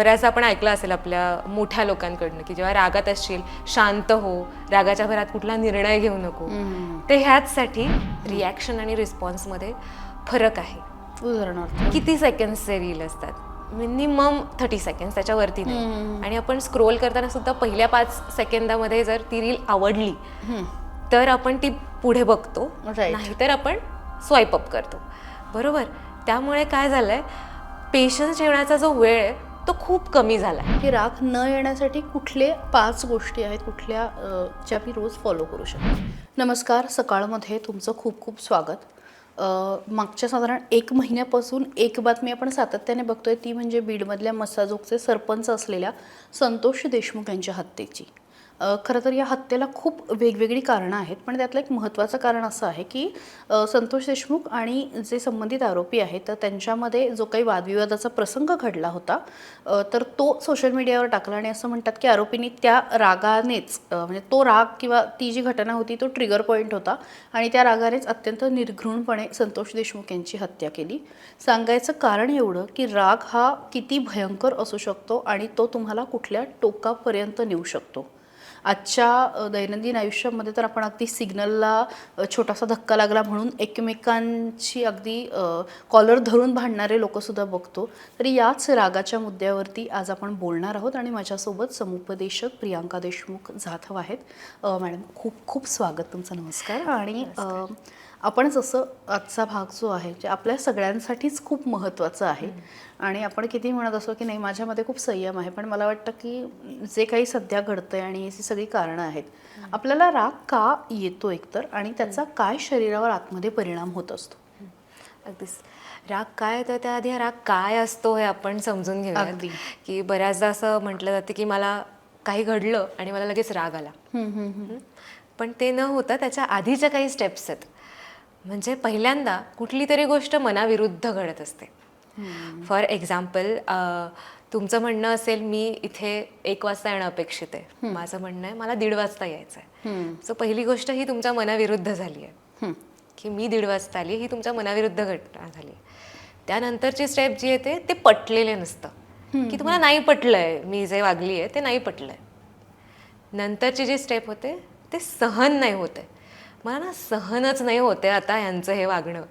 बऱ्याचदा आपण ऐकलं असेल आपल्या मोठ्या लोकांकडनं की जेव्हा रागात असशील शांत हो रागाच्या भरात कुठला निर्णय घेऊ नको ते ह्याचसाठी रिॲक्शन आणि रिस्पॉन्समध्ये फरक आहे. उदाहरणार्थ? किती सेकंड्सचे रील असतात? मिनिमम थर्टी सेकंड्स त्याच्यावरती नाही. आणि आपण स्क्रोल करताना सुद्धा पहिल्या पाच सेकंदामध्ये जर ती रील आवडली तर आपण ती पुढे बघतो. नाहीतर आपण स्वाईप अप करतो. बरोबर? त्यामुळे काय झालंय? पेशन्स ठेवण्याचा जो वेळ आहे तो खूप कमी झाला की राग न येण्यासाठी कुठले पाच गोष्टी आहेत कुठल्या ज्या मी रोज फॉलो करू शकते. नमस्कार सकाळमध्ये तुमचं खूप खूप स्वागत. मागच्या साधारण एक महिन्यापासून एक बातमी आपण सातत्याने बघतोय ती म्हणजे बीडमधल्या मसाजोगचे सरपंच असलेल्या संतोष देशमुख यांच्या हत्येची. खरं तर या हत्येला खूप वेगवेगळी कारणं आहेत पण त्यातलं एक महत्त्वाचं कारण असं आहे की संतोष देशमुख आणि जे संबंधित आरोपी आहेत तर त्यांच्यामध्ये जो काही वादविवादाचा प्रसंग घडला होता तर तो सोशल मीडियावर टाकला आणि असं म्हणतात की आरोपींनी त्या रागानेच म्हणजे तो राग किंवा ती जी घटना होती तो ट्रिगर पॉईंट होता आणि त्या रागानेच अत्यंत निर्घृणपणे संतोष देशमुख यांची हत्या केली. सांगायचं कारण एवढं की राग हा किती भयंकर असू शकतो आणि तो तुम्हाला कुठल्या टोकापर्यंत नेऊ शकतो. आजच्या दैनंदिन आयुष्यामध्ये तर आपण अगदी सिग्नलला छोटासा धक्का लागला म्हणून एकमेकांची अगदी कॉलर धरून भांडणारे लोकसुद्धा बघतो. तरी याच रागाच्या मुद्द्यावरती आज आपण बोलणार आहोत आणि माझ्यासोबत समुपदेशक प्रियांका देशमुख जाधव आहेत. मॅडम खूप खूप स्वागत तुमचं. नमस्कार. आणि अ, आपण जसं आजचा भाग जो आहे जे आपल्या सगळ्यांसाठीच खूप महत्त्वाचं आहे. आणि आपण किती म्हणत असो की नाही माझ्यामध्ये खूप संयम आहे पण मला वाटतं की जे काही सध्या घडतंय आणि ही सगळी कारणं आहेत आपल्याला राग का येतो एकतर? आणि त्याचा काय शरीरावर आतमध्ये परिणाम होत असतो? अगदीच. राग काय येतो त्याआधी राग काय असतो हे आपण समजून घेऊया. की बऱ्याचदा असं म्हटलं जातं की मला काही घडलं आणि मला लगेच राग आला? पण ते न होता त्याच्या आधीच्या काही स्टेप्स आहेत. म्हणजे पहिल्यांदा कुठली तरी गोष्ट मनाविरुद्ध घडत असते. फॉर एक्झाम्पल तुमचं म्हणणं असेल मी इथे एक वाजता येणं अपेक्षित आहे. माझं म्हणणं आहे मला दीड वाजता यायचं आहे सो पहिली गोष्ट ही तुमच्या मनाविरुद्ध झाली आहे. की मी दीड वाजता आली ही तुमच्या मनाविरुद्ध घटना झाली त्यानंतरची स्टेप जी आहे ते ते पटलेले नसतं. की तुम्हाला नाही पटलंय मी जे वागली आहे ते नाही पटलंय. नंतरची जी स्टेप होते ते सहन नाही होते मला ना सहनच नाही होते आता यांचं हे वागणं.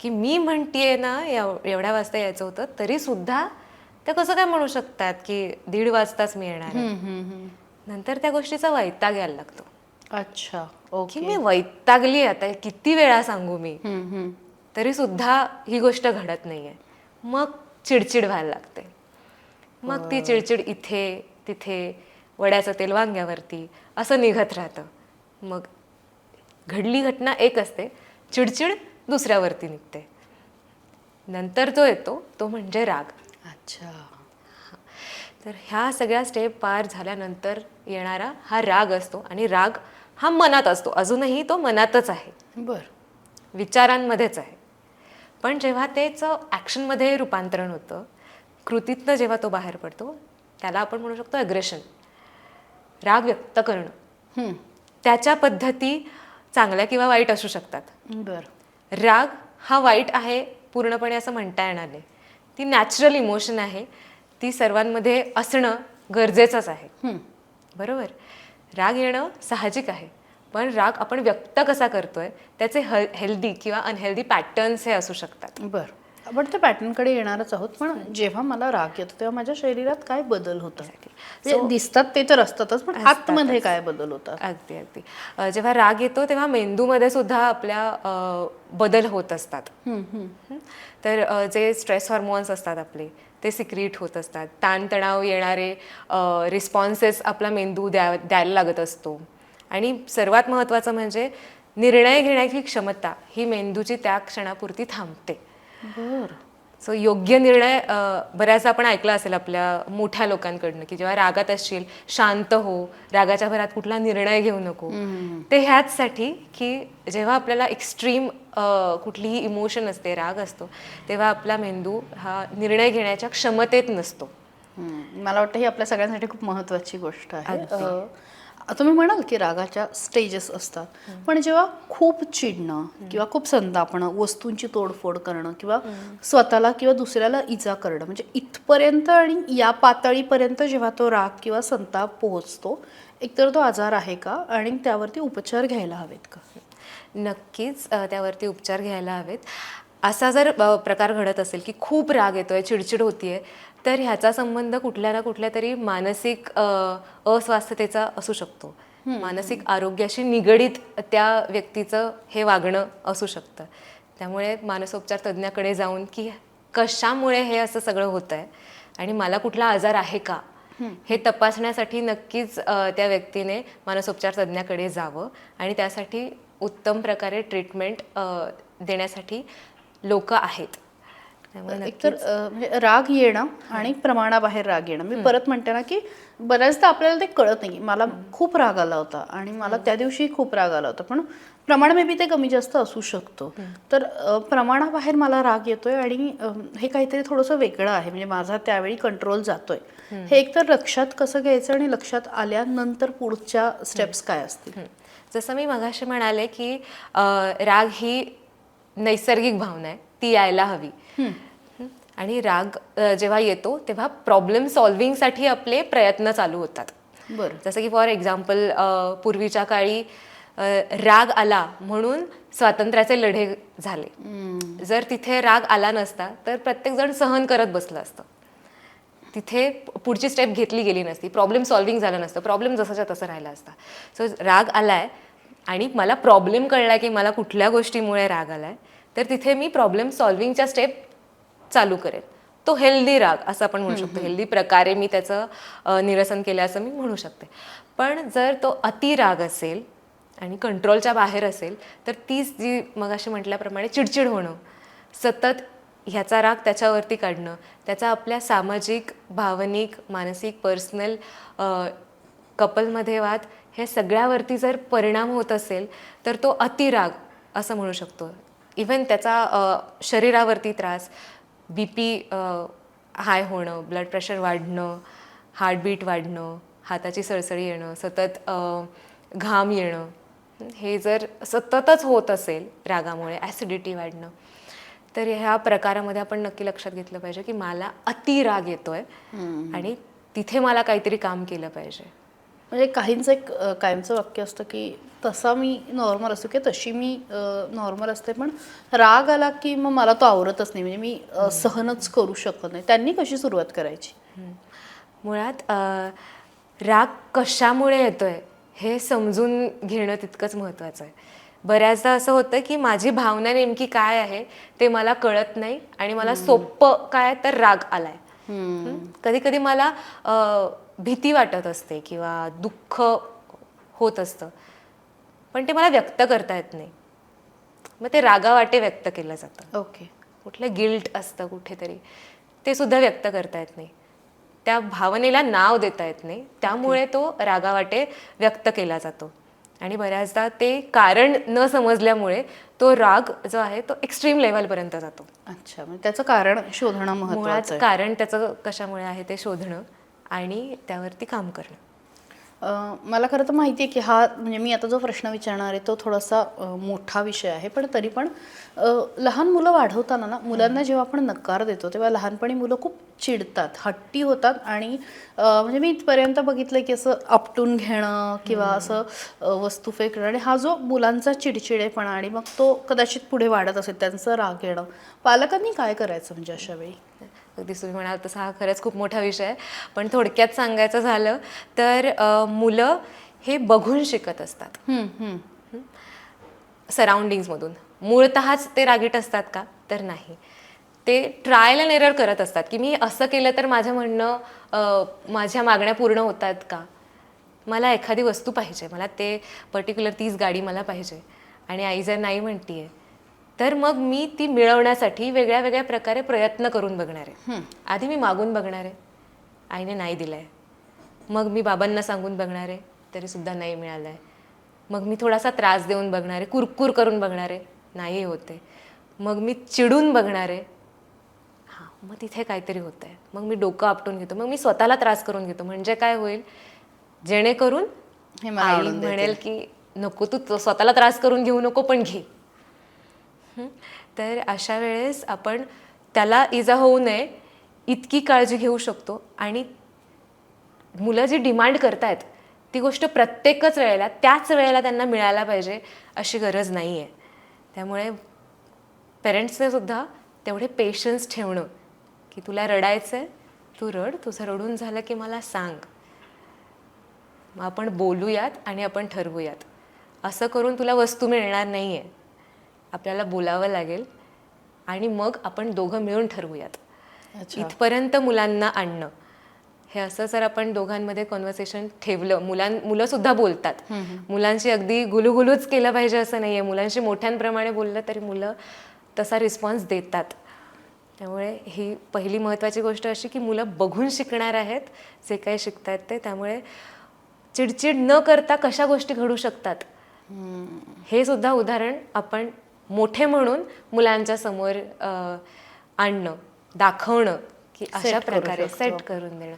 की मी म्हणतीये ना एव- एवढ्या वाजता यायचं होतं तरी सुद्धा ते कसं काय म्हणू शकतात की दीड वाजताच मी येणार आहे? नंतर त्या गोष्टीचा वैताग यायला लागतो. अच्छा की ओके. मी वैतागली आता किती वेळा सांगू मी. तरी सुद्धा ही गोष्ट घडत नाहीये. मग चिडचिड व्हायला लागते. मग ती चिडचिड इथे तिथे वड्याचं तेल वांग्यावरती असं निघत राहतं. मग घडली घटना एक असते. चिडचिड दुसऱ्यावरती निघते. नंतर जो येतो तो म्हणजे राग. अच्छा. तर ह्या सगळ्या स्टेप पार झाल्यानंतर येणारा हा राग असतो आणि राग हा मनात असतो. अजूनही तो मनातच आहे. बरं. विचारांमध्येच आहे. पण जेव्हा त्याचं ॲक्शनमध्ये रूपांतरण होतं कृतीतनं जेव्हा तो बाहेर पडतो त्याला आपण म्हणू शकतो अग्रेशन राग व्यक्त करणं. त्याच्या पद्धती चांगल्या किंवा वाईट असू शकतात. बरं. राग हा वाईट आहे पूर्णपणे असं म्हणता येणार नाही. ती नॅचरल इमोशन आहे. ती सर्वांमध्ये असणं गरजेचंच आहे. हं. बरोबर? राग येणं साहजिक आहे. पण राग आपण व्यक्त कसा करतोय त्याचे ह हेल्दी किंवा अनहेल्दी पॅटर्न्स हे असू शकतात. बरं. आपण त्या पॅटर्नकडे येणारच आहोत पण जेव्हा मला राग येतो तेव्हा माझ्या शरीरात काय बदल होतात? म्हणजे दिसतात ते तर असतातच पण आतमध्ये काय बदल होतात? अगदी अगदी. जेव्हा राग येतो तेव्हा मेंदूमध्ये सुद्धा आपल्या बदल होत असतात? तर जे स्ट्रेस हॉर्मोन्स असतात आपले ते सिक्रीट होत असतात. ताणतणाव येणारे रिस्पॉन्सेस आपला मेंदू द्या द्यायला लागत असतो. आणि सर्वात महत्त्वाचं म्हणजे निर्णय घेण्याची क्षमता ही मेंदूची त्या क्षणापुरती थांबते. बरं. सो योग्य निर्णय बऱ्याचदा आपण ऐकलं असेल आपल्या मोठ्या लोकांकडनं की जेव्हा रागात असशील शांत हो रागाच्या भरात कुठला निर्णय घेऊ नको. ते ह्याचसाठी की जेव्हा आपल्याला एक्स्ट्रीम कुठलीही इमोशन असते राग असतो तेव्हा आपला मेंदू हा निर्णय घेण्याच्या क्षमतेत नसतो. मला वाटतं ही आपल्या सगळ्यांसाठी खूप महत्त्वाची गोष्ट आहे. तुम्ही म्हणाल की रागाच्या स्टेजेस असतात. पण जेव्हा खूप चिडणं किंवा खूप संतापणं वस्तूंची तोडफोड करणं किंवा स्वतःला किंवा दुसऱ्याला इजा करणं म्हणजे इथपर्यंत आणि या पातळीपर्यंत जेव्हा तो राग किंवा संताप पोहोचतो एकतर तो आजार आहे का आणि त्यावरती उपचार घ्यायला हवेत का? नक्कीच त्यावरती उपचार घ्यायला हवेत. असा जर प्रकार घडत असेल की खूप राग येतोय चिडचिड होतीये तर ह्याचा संबंध कुठल्या ना कुठल्या तरी मानसिक अस्वास्थतेचा असू शकतो. मानसिक आरोग्याशी निगडीत त्या व्यक्तीचं हे वागणं असू शकतं. त्यामुळे मानसोपचार तज्ज्ञाकडे जाऊन की कशामुळे हे असं सगळं होतं आहे आणि मला कुठला आजार आहे का? हे तपासण्यासाठी नक्कीच त्या व्यक्तीने मानसोपचार तज्ज्ञाकडे जावं आणि त्यासाठी उत्तम प्रकारे ट्रीटमेंट देण्यासाठी लोक आहेत. एकतर म्हणजे राग येणं आणि प्रमाणाबाहेर राग येणं. मी परत म्हणते ना की बऱ्याचदा आपल्याला ते कळत नाही. मला खूप राग आला होता आणि मला त्या दिवशी खूप राग आला होता. पण प्रमाण मे बी ते कमी जास्त असू शकतो. तर प्रमाणाबाहेर मला राग येतोय आणि हे काहीतरी थोडंसं वेगळं आहे. म्हणजे माझा त्यावेळी कंट्रोल जातोय. हे. एकतर लक्षात कसं घ्यायचं आणि लक्षात आल्यानंतर पुढच्या स्टेप्स काय असतील. जसं मी मगाशी म्हणाले की राग ही नैसर्गिक भावना आहे. ती यायला हवी. आणि राग जेव्हा येतो तेव्हा प्रॉब्लेम सॉल्व्हिंगसाठी आपले प्रयत्न चालू होतात. बरं. जसं की फॉर एक्झाम्पल पूर्वीच्या काळी राग आला म्हणून स्वातंत्र्याचे लढे झाले. जर तिथे राग आला नसता तर प्रत्येकजण सहन करत बसलं असतं. तिथे पुढची स्टेप घेतली गेली नसती. प्रॉब्लेम सॉल्व्हिंग झालं नसतं. प्रॉब्लेम जसाच्या तसं राहिला असता. सो राग आलाय आणि मला प्रॉब्लेम कळला की मला कुठल्या गोष्टीमुळे राग आलाय. तर तिथे मी प्रॉब्लेम सॉल्व्हिंगच्या स्टेप चालू करेल तो हेल्दी राग असं आपण म्हणू शकतो. हेल्दी प्रकारे मी त्याचं निरसन केलं असं मी म्हणू शकते. पण जर तो अति राग असेल आणि कंट्रोलच्या बाहेर असेल तर तीच जी मग अशी म्हटल्याप्रमाणे चिडचिड होणं सतत ह्याचा राग त्याच्यावरती काढणं त्याचा आपल्या सामाजिक भावनिक मानसिक पर्सनल कपलमध्ये वाद हे सगळ्यावरती जर परिणाम होत असेल तर तो अतिराग असं म्हणू शकतो. इवन त्याचा शरीरावरती त्रास बी पी हाय होणं ब्लड प्रेशर वाढणं हार्टबीट वाढणं हाताची सळसळी येणं सतत घाम येणं हे जर सततच होत असेल रागामुळे ॲसिडिटी वाढणं तर ह्या प्रकारामध्ये आपण नक्की लक्षात घेतलं पाहिजे की मला अति राग येतोय आणि तिथे मला काहीतरी काम केलं पाहिजे. म्हणजे काहींचं एक कायमचं वाक्य असतं की तसा मी नॉर्मल असतो किंवा तशी मी नॉर्मल असते पण राग आला की मग मला तो आवरतच नाही. म्हणजे मी सहनच करू शकत नाही. त्यांनी कशी सुरुवात करायची. मुळात राग कशामुळे येतोय हे समजून घेणं तितकंच महत्त्वाचं आहे. बऱ्याचदा असं होतं की माझी भावना नेमकी काय आहे ते मला कळत नाही आणि मला सोपं काय तर राग आलाय. कधी कधी मला भीती वाटत असते किंवा दुःख होत असतं. पण ते मला व्यक्त करता येत नाही. मग ते रागावाटे व्यक्त केलं जातं. ओके. कुठलं गिल्ट असतं कुठेतरी ते सुद्धा व्यक्त करता येत नाही. त्या भावनेला नाव देता येत नाही. त्यामुळे तो रागावाटे व्यक्त केला जातो. आणि बऱ्याचदा ते कारण न समजल्यामुळे तो राग जो आहे तो एक्स्ट्रीम लेवलपर्यंत जातो. अच्छा म्हणजे त्याचं कारण शोधणं महत्वाचं कारण त्याचं कशामुळे आहे ते शोधणं. आणि त्यावरती काम करणं. मला खरं तर माहिती आहे की हा म्हणजे मी आता जो प्रश्न विचारणार आहे तो थोडासा मोठा विषय आहे पण तरी पण लहान मुलं वाढवताना ना मुलांना जेव्हा आपण नकार देतो तेव्हा लहानपणी मुलं खूप चिडतात हट्टी होतात आणि म्हणजे मी इथपर्यंत बघितलं की असं आपटून घेणं किंवा असं वस्तू फेकणं आणि हा जो मुलांचा चिडचिडेपणा आणि मग तो कदाचित पुढे वाढत असेल त्यांचं राग येणं. पालकांनी काय करायचं म्हणजे अशा वेळी? अगदी तुम्ही म्हणाल तसा हा खरंच खूप मोठा विषय आहे. पण थोडक्यात सांगायचं झालं तर मुलं हे बघून शिकत असतात. सराउंडिंग्समधून मूळतःच ते रागीट असतात का? तर नाही. ते ट्रायल अँड एरर करत असतात की मी असं केलं तर माझं म्हणणं माझ्या मागण्या पूर्ण होतात का? मला एखादी वस्तू पाहिजे मला ते पर्टिक्युलर तीच गाडी मला पाहिजे. आणि आई जर नाही म्हणतीये तर मग मी ती मिळवण्यासाठी वेगळ्या वेगळ्या प्रकारे प्रयत्न करून बघणार आहे. आधी मी मागून बघणार आहे. आईने नाही दिलाय. मग मी बाबांना सांगून बघणार आहे तरी सुद्धा नाही मिळालं आहे मग मी थोडासा त्रास देऊन बघणार आहे कुरकुर करून बघणार आहे. नाही होते मग मी चिडून बघणार आहे. हां मग तिथे काहीतरी होतं आहे. मग मी डोकं आपटून घेतो. मग मी स्वतःला त्रास करून घेतो. म्हणजे काय होईल? जेणेकरून आई. म्हणेल की नको तू स्वतःला त्रास करून घेऊ नको पण घे? तर अशा वेळेस आपण त्याला इजा होऊ नये इतकी काळजी घेऊ शकतो. आणि मुलं जी डिमांड करतायत ती गोष्ट प्रत्येकच वेळेला त्याच वेळेला त्यांना मिळायला पाहिजे अशी गरज नाही आहे त्यामुळे पेरेंट्सने सुद्धा तेवढे पेशन्स ठेवणं की तुला रडायचं आहे तू रड तुझं रडून झालं की मला सांग. मग आपण बोलूयात आणि आपण ठरवूयात. असं करून तुला वस्तू मिळणार नाही आहे आपल्याला बोलावं लागेल आणि मग आपण दोघं मिळून ठरवूयात. इथपर्यंत मुलांना आणणं. हे असं जर आपण दोघांमध्ये कॉन्व्हर्सेशन ठेवलं मुलां मुलं सुद्धा बोलतात. मुलांशी अगदी गुलुगुलूच केलं पाहिजे असं नाही आहे मुलांशी मोठ्यांप्रमाणे बोललं तरी मुलं तसा रिस्पॉन्स देतात. त्यामुळे ही पहिली महत्त्वाची गोष्ट अशी की मुलं बघून शिकणार आहेत जे काही शिकतायत ते. त्यामुळे चिडचिड न करता कशा गोष्टी घडू शकतात? हे सुद्धा उदाहरण आपण मोठे म्हणून मुलांच्या समोर आणणं दाखवणं की अशा प्रकारे. सेट करून देणं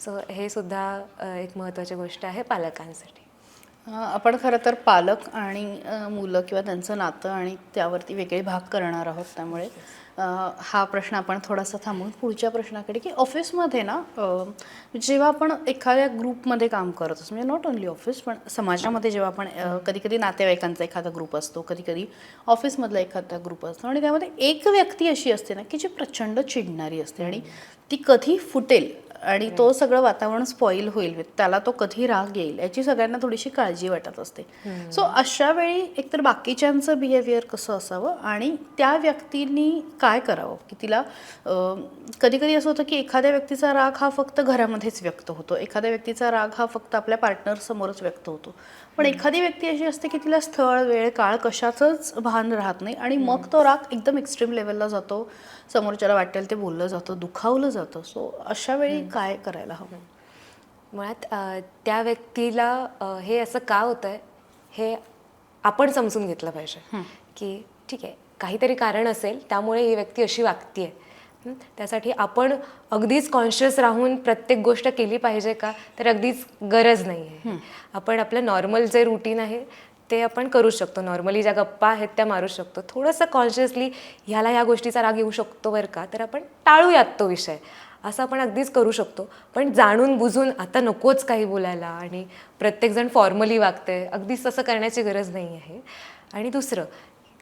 सो हे सुद्धा एक महत्त्वाची गोष्ट आहे पालकांसाठी आपण खरं तर पालक आणि मुलं किंवा त्यांचं नातं आणि त्यावरती वेगळे भाग करणार आहोत त्यामुळे हा प्रश्न आपण थोडासा थांबून पुढच्या प्रश्नाकडे की ऑफिसमध्ये ना जेव्हा आपण एखाद्या ग्रुपमध्ये काम करत असतो म्हणजे नॉट ओन्ली ऑफिस पण समाजामध्ये जेव्हा आपण कधी कधी नातेवाईकांचा एखादा ग्रुप असतो कधी कधी ऑफिसमधला एखादा ग्रुप असतो आणि त्यामध्ये एक व्यक्ती अशी असते ना की जी प्रचंड चिडणारी असते आणि ती कधी फुटेल आणि तो सगळं वातावरण स्पॉईल होईल. त्याला तो कधी राग येईल याची सगळ्यांना थोडीशी काळजी वाटत असते. सो अशा वेळी एकतर बाकीच्यांचं बिहेवियर कसं असावं आणि त्या व्यक्तींनी काय करावं? की तिला कधी कधी असं होतं की एखाद्या व्यक्तीचा राग हा फक्त घरामध्येच व्यक्त होतो. एखाद्या व्यक्तीचा राग हा फक्त आपल्या पार्टनर समोरच व्यक्त होतो. पण एखादी व्यक्ती अशी असते की तिला स्थळ वेळ काळ कशाचंच भान राहत नाही आणि मग तो राग एकदम एक्स्ट्रीम लेवलला जातो. समोरच्याला वाटेल ते बोललं जातं दुखावलं जातं. सो अशा वेळी काय करायला हवं? मुळात त्या व्यक्तीला हे असं का होतं आहे हे आपण समजून घेतलं पाहिजे. की ठीक आहे काहीतरी कारण असेल त्यामुळे ही व्यक्ती अशी वागतीये. हं? त्यासाठी आपण अगदीच कॉन्शियस राहून प्रत्येक गोष्ट केली पाहिजे का? तर अगदीच गरज नाही आहे आपण आपलं नॉर्मल जे रुटीन आहे ते आपण करू शकतो. नॉर्मली ज्या गप्पा आहेत त्या मारू शकतो. थोडंसं कॉन्शियसली ह्याला ह्या गोष्टीचा राग येऊ शकतो बरं का? तर आपण टाळूयात तो विषय. असं आपण अगदीच करू शकतो. पण जाणून बुजून आता नकोच काही बोलायला आणि प्रत्येकजण फॉर्मली वागते अगदीच तसं करण्याची गरज नाही आहे. आणि दुसरं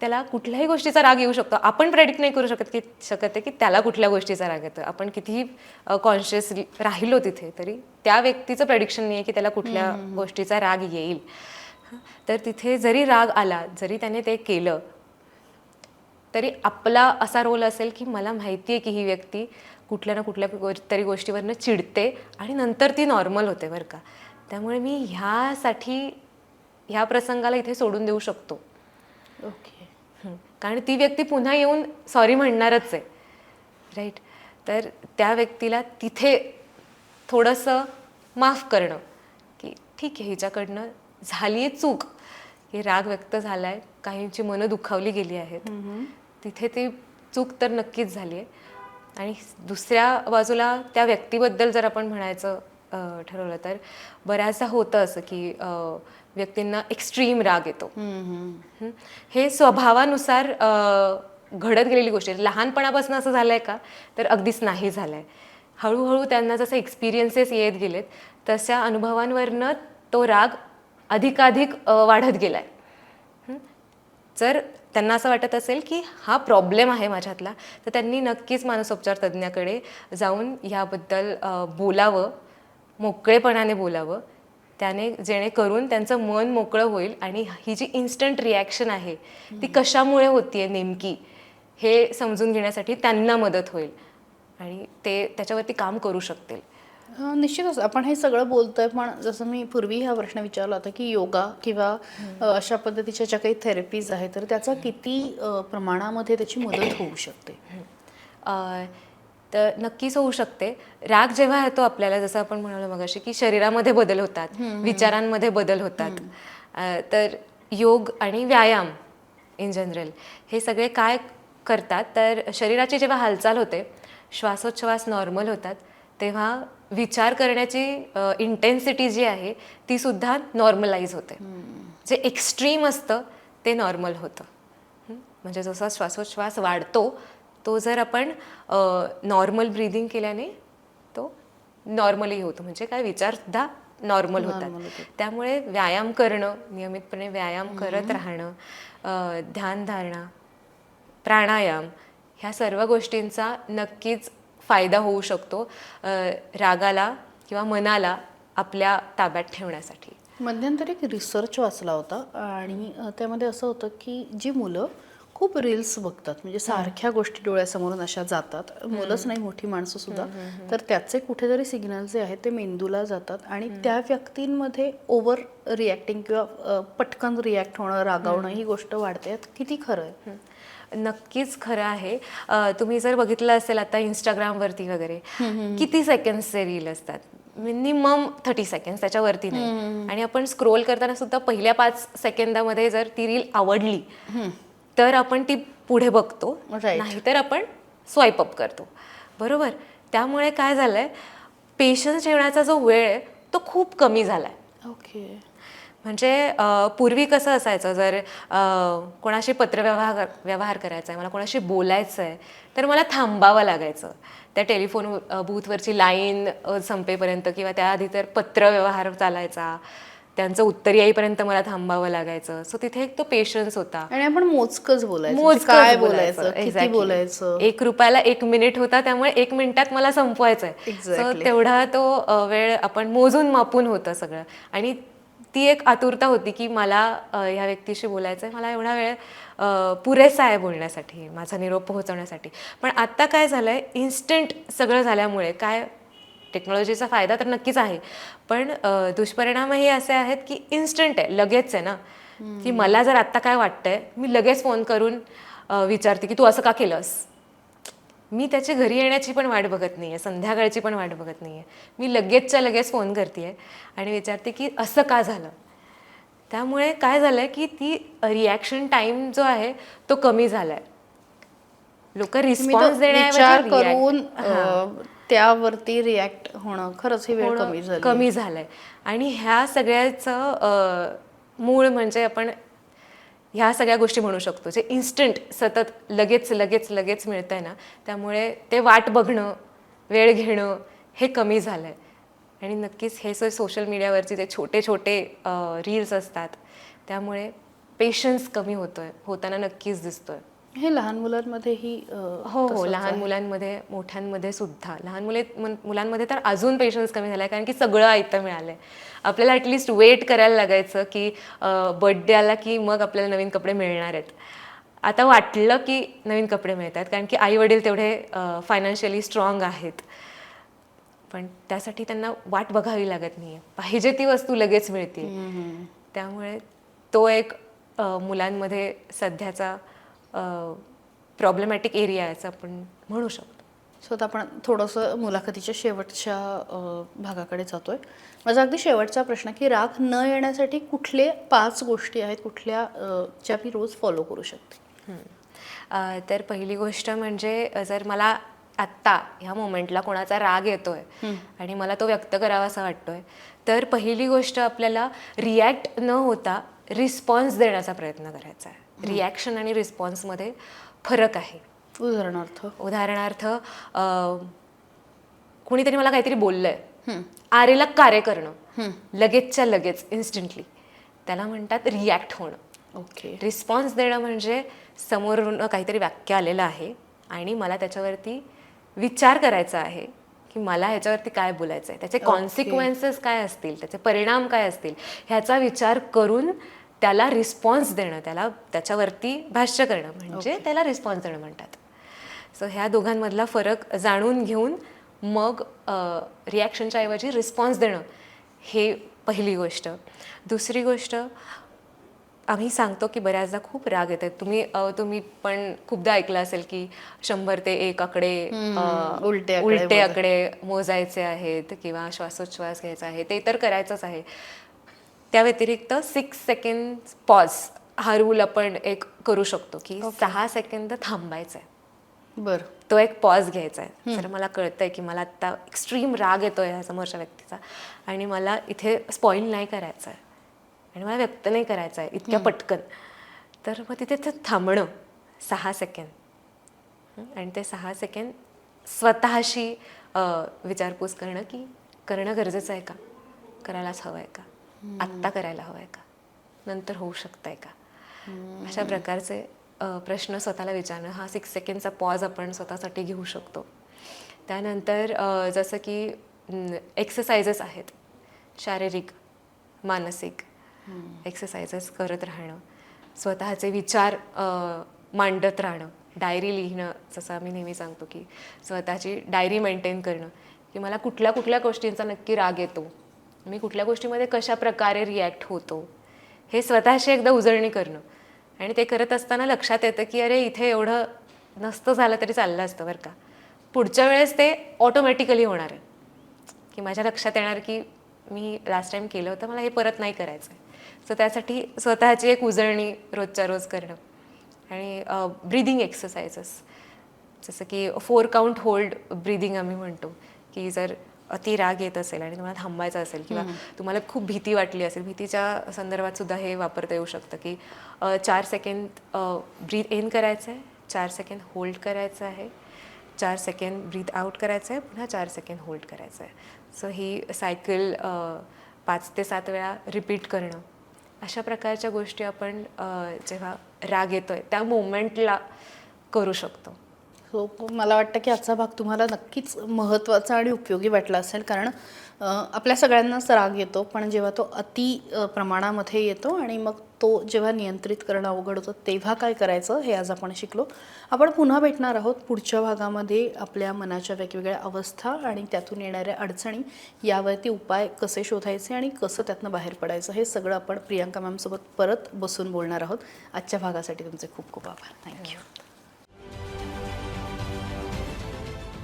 त्याला कुठल्याही गोष्टीचा राग येऊ शकतो. आपण प्रेडिक्ट नाही करू शकत की शकत आहे की त्याला कुठल्या गोष्टीचा राग येतो आपण कितीही कॉन्शियस राहिलो तिथे तरी त्या व्यक्तीचं प्रेडिक्शन नाही आहे की त्याला कुठल्या गोष्टीचा राग येईल? तर तिथे जरी राग आला जरी त्याने ते केलं तरी आपला असा रोल असेल की मला माहिती आहे की ही व्यक्ती कुठल्या ना कुठल्या गो तरी गोष्टीवरनं चिडते आणि नंतर ती नॉर्मल होते बरं का. त्यामुळे मी ह्यासाठी ह्या प्रसंगाला इथे सोडून देऊ शकतो. ओके. कारण ती व्यक्ती पुन्हा येऊन सॉरी म्हणणारच आहे. राईट तर त्या व्यक्तीला तिथे थोडंसं माफ करणं की ठीक आहे हिच्याकडनं झाली आहे चूक. की राग व्यक्त झाला आहे काहींची मनं दुखावली गेली आहेत. तिथे ती चूक तर नक्कीच झाली आहे आणि दुसऱ्या बाजूला त्या व्यक्तीबद्दल जर आपण म्हणायचं ठरवलं तर बऱ्याचदा होतं असं की व्यक्तींना एक्स्ट्रीम राग येतो. हं. स्वभावानुसार घडत गेलेली गोष्ट आहे. लहानपणापासून असं झालं आहे का? तर अगदीच नाही झालं आहे हळूहळू त्यांना जसं एक्सपिरियन्सेस येत गेलेत तशा अनुभवांवरनं तो राग अधिकाधिक वाढत गेला आहे जर त्यांना असं वाटत असेल की हा प्रॉब्लेम आहे माझ्यातला तर त्यांनी नक्कीच मानसोपचार तज्ज्ञाकडे जाऊन ह्याबद्दल बोलावं मोकळेपणाने बोलावं. त्याने जेणेकरून त्यांचं मन मोकळं होईल आणि ही जी इन्स्टंट रिॲक्शन आहे ती कशामुळे होतीये नेमकी हे समजून घेण्यासाठी त्यांना मदत होईल आणि ते त्याच्यावरती काम करू शकतील. निश्चितच आपण हे सगळं बोलतोय पण जसं मी पूर्वी हा प्रश्न विचारला होता की योगा किंवा अशा पद्धतीच्या ज्या काही थेरपीज आहेत तर त्याचा किती प्रमाणामध्ये त्याची मदत होऊ शकते? तर नक्कीच होऊ शकते. राग जेव्हा येतो आपल्याला जसं आपण म्हणालो मगाशी की शरीरामध्ये बदल होतात विचारांमध्ये बदल होतात. तर योग आणि व्यायाम इन जनरल हे सगळे काय करतात? तर शरीराची जेव्हा हालचाल होते श्वासोच्छ्वास नॉर्मल होतात तेव्हा विचार करण्याची इंटेन्सिटी जी आहे ती सुद्धा नॉर्मलाइज होते. जे एक्स्ट्रीम असतं ते नॉर्मल होतं? म्हणजे जसा श्वासोच्छ्वास वाढतो तो जर आपण नॉर्मल ब्रिदिंग केल्याने तो नॉर्मली होतो. म्हणजे काय? विचारसुद्धा नॉर्मल होतात. त्यामुळे व्यायाम करणं नियमितपणे व्यायाम करत राहणं ध्यानधारणा प्राणायाम ह्या सर्व गोष्टींचा नक्कीच फायदा होऊ शकतो रागाला किंवा मनाला आपल्या ताब्यात ठेवण्यासाठी. मध्यंतरी एक रिसर्च वाचला होता आणि त्यामध्ये असं होतं की जी मुलं खूप रील्स बघतात म्हणजे सारख्या गोष्टी डोळ्यासमोरून अशा जातात. मुलंच नाही मोठी माणसं सुद्धा. तर त्याचे कुठेतरी सिग्नल जे आहेत ते मेंदूला जातात आणि त्या व्यक्तींमध्ये ओव्हर रिॲक्टिंग किंवा पटकन रिॲक्ट होणं रागावणं ही गोष्ट वाढते. किती खरं आहे? नक्कीच खरं आहे. तुम्ही जर बघितलं असेल आता इंस्टाग्रामवरती वगैरे किती सेकंड्सचे रील असतात? मिनिमम थर्टी सेकंड्स त्याच्यावरती नाही. आणि आपण स्क्रोल करताना सुद्धा पहिल्या पाच सेकंदामध्ये जर ती रील आवडली तर आपण ती पुढे बघतो. नाहीतर आपण स्वाईप अप करतो. बरोबर? त्यामुळे काय झालंय? पेशन्स ठेवण्याचा जो वेळ आहे तो खूप कमी झालाय. ओके म्हणजे पूर्वी कसं असायचं? जर कोणाशी पत्रव्यवहार व्यवहार करायचा आहे मला कोणाशी बोलायचं आहे तर मला थांबावं लागायचं. त्या टेलिफोन बूथवरची लाईन संपेपर्यंत किंवा त्याआधी तर पत्रव्यवहार चालायचा. त्यांचं उत्तर येईपर्यंत मला थांबावं लागायचं. सो तिथे एक तो पेशन्स होता. आणि आपण मोजकच बोलायचं. म्हणजे मोजकंच काय बोलायचं. बोलायचं. बोलायचं? एक रुपयाला एक मिनिट होता त्यामुळे एक मिनिटात मला संपवायचं आहे सो. तेवढा तो वेळ आपण मोजून मापून होतं सगळं. आणि ती एक आतुरता होती की मला ह्या व्यक्तीशी बोलायचं आहे. मला एवढा वेळ पुरेसा आहे बोलण्यासाठी माझा निरोप पोहोचवण्यासाठी. पण आत्ता काय झालंय इन्स्टंट सगळं झाल्यामुळे काय टेक्नॉलॉजीचा फायदा तर नक्कीच आहे पण दुष्परिणामही असे आहेत की इन्स्टंट आहे लगेच आहे ना. की मला जर आत्ता काय वाटतंय मी लगेच फोन करून विचारते की तू असं का केलंस? मी त्याची घरी येण्याची पण वाट बघत नाही आहे संध्याकाळची पण वाट बघत नाही आहे मी लगेचच्या लगेच फोन करते आहे आणि विचारते की असं का झालं? त्यामुळे काय झालं आहे की ती रिॲक्शन टाईम जो आहे तो कमी झाला आहे लोक रिस्पॉन्स देण्याऐवजी करून त्यावरती रिॲक्ट होणं खरंच ही वेळ कमी झाली. कमी झालंय. आणि ह्या सगळ्याचं मूळ म्हणजे आपण ह्या सगळ्या गोष्टी म्हणू शकतो. जे इन्स्टंट सतत लगेच लगेच लगेच मिळतंय ना त्यामुळे ते वाट बघणं वेळ घेणं हे कमी झालं आहे आणि नक्कीच हे सर सोशल मीडियावरचे जे छोटे छोटे रील्स असतात त्यामुळे पेशन्स कमी होतो आहे होताना नक्कीच दिसतो आहे हे लहान मुलांमध्येही हो हो लहान आहे. मुलांमध्ये मोठ्यांमध्ये सुद्धा. लहान मुले मुल- मुलांमध्ये तर अजून पेशन्स कमी झालाय कारण की सगळं आयतं मिळालंय. आपल्याला ॲटलिस्ट वेट करायला लागायचं की बर्थडे आला की मग आपल्याला नवीन कपडे मिळणार आहेत. आता वाटलं की नवीन कपडे मिळतात कारण की आई वडील तेवढे फायनान्शियली स्ट्रॉंग आहेत. पण त्यासाठी त्यांना वाट बघावी लागत नाही पाहिजे ती वस्तू लगेच मिळते त्यामुळे तो एक मुलांमध्ये सध्याचा प्रॉब्लेमॅटिक एरिया आहे असं आपण म्हणू शकतो. सो आता आपण थोडंसं मुलाखतीच्या शेवटच्या भागाकडे जातोय. माझा अगदी शेवटचा प्रश्न की राग न येण्यासाठी कुठले पाच गोष्टी आहेत कुठल्या ज्या मी रोज फॉलो करू शकते? तर पहिली गोष्ट म्हणजे जर मला आत्ता ह्या मोमेंटला कोणाचा राग येतोय आणि मला तो व्यक्त करावा असा वाटतोय तर पहिली गोष्ट आपल्याला रिॲक्ट न होता रिस्पॉन्स देण्याचा प्रयत्न करायचा आहे. रिॲक्शन आणि रिस्पॉन्समध्ये फरक आहे. उदाहरणार्थ? उदाहरणार्थ कोणीतरी मला काहीतरी बोललंय. आरेला कार्य करणं. लगेचच्या लगेच इन्स्टंटली त्याला म्हणतात रिॲक्ट होणं. ओके. रिस्पॉन्स देणं म्हणजे समोरून काहीतरी वाक्य आलेलं आहे आणि मला त्याच्यावरती विचार करायचा आहे की मला ह्याच्यावरती काय बोलायचं आहे त्याचे कॉन्सिक्वेन्सेस काय असतील? त्याचे परिणाम काय असतील? ह्याचा विचार करून त्याला रिस्पॉन्स देणं त्याला त्याच्यावरती भाष्य करणं म्हणजे त्याला रिस्पॉन्स देणं म्हणतात. सो ह्या दोघांमधला फरक जाणून घेऊन मग रिॲक्शनच्या ऐवजी रिस्पॉन्स देणं हे पहिली गोष्ट. दुसरी गोष्ट आम्ही सांगतो की बऱ्याचदा खूप राग येतात. तुम्ही तुम्ही पण खूपदा ऐकलं असेल की शंभर ते एक आकडे उलटे उलटे. आकडे मोजायचे आहेत किंवा श्वासोच्छ्वास घ्यायचा आहे ते तर करायचंच आहे. त्या व्यतिरिक्त सिक्स सेकंड पॉज हा रूल आपण एक करू शकतो की सहा सेकंद थांबायचं आहे बरं. तो एक पॉज घ्यायचा आहे जर मला कळतंय की मला आत्ता एक्स्ट्रीम राग येतोय ह्या समोरच्या व्यक्तीचा आणि मला इथे स्पॉईल नाही करायचं आहे आणि मला व्यक्त नाही करायचं आहे इतक्या पटकन. तर मग तिथे ते थांबणं सहा सेकंड आणि ते सहा सेकंड स्वतःशी विचारपूस करणं की करणं गरजेचं आहे का? करायलाच हवं आहे का? आत्ता करायला हवं आहे का? नंतर होऊ शकतंय का? अशा प्रकारचे प्रश्न स्वतःला विचारणं हा सिक्स सेकंडचा पॉज आपण स्वतःसाठी घेऊ शकतो. त्यानंतर जसं की एक्सरसाइजेस आहेत. शारीरिक मानसिक एक्सरसाइजेस करत राहणं. स्वतःचे विचार मांडत राहणं. डायरी लिहिणं जसं आम्ही नेहमी सांगतो की स्वतःची डायरी मेंटेन करणं. की मला कुठल्या कुठल्या गोष्टींचा नक्की राग येतो. मी कुठल्या गोष्टीमध्ये कशा प्रकारे रिॲक्ट होतो हे स्वतःशी एकदा उजळणी करणं. आणि ते करत असताना लक्षात येतं की अरे इथे एवढं नसतं झालं तरी चाललं असतं बरं का. पुढच्या वेळेस ते ऑटोमॅटिकली होणार आहे. की माझ्या लक्षात येणार की मी लास्ट टाईम केलं होतं मला हे परत नाही करायचं आहे सो त्यासाठी स्वतःची एक उजळणी रोजच्या रोज करणं. आणि ब्रीदिंग एक्सरसाइजेस जसं की फोर काउंट होल्ड ब्रीदिंग आम्ही म्हणतो. की जर अति राग येत असेल आणि तुम्हाला थांबायचं असेल किंवा तुम्हाला खूप भीती वाटली असेल भीतीच्या संदर्भात सुद्धा हे वापरता येऊ शकतं की चार सेकंद ब्रीथ इन करायचं आहे चार सेकंद होल्ड करायचं आहे चार सेकंड ब्रीथ आउट करायचं आहे पुन्हा चार सेकंड होल्ड करायचं आहे सो ही सायकल पाच ते सात वेळा रिपीट करणं. अशा प्रकारच्या गोष्टी आपण जेव्हा राग येतोय त्या मोमेंटला करू शकतो. सो मला वाटतं की आजचा भाग तुम्हाला नक्कीच महत्त्वाचा आणि उपयोगी वाटला असेल. कारण आपल्या सगळ्यांनाच राग येतो पण जेव्हा तो अति प्रमाणामध्ये येतो आणि मग तो जेव्हा नियंत्रित करणं अवघड होतं तेव्हा काय करायचं हे आज आपण शिकलो. आपण पुन्हा भेटणार आहोत पुढच्या भागामध्ये आपल्या मनाच्या वेगवेगळ्या अवस्था आणि त्यातून येणाऱ्या अडचणी यावरती उपाय कसे शोधायचे आणि कसं त्यातनं बाहेर पडायचं हे सगळं आपण प्रियांका मॅमसोबत परत बसून बोलणार आहोत. आजच्या भागासाठी तुमचे खूप खूप आभार. थँक्यू.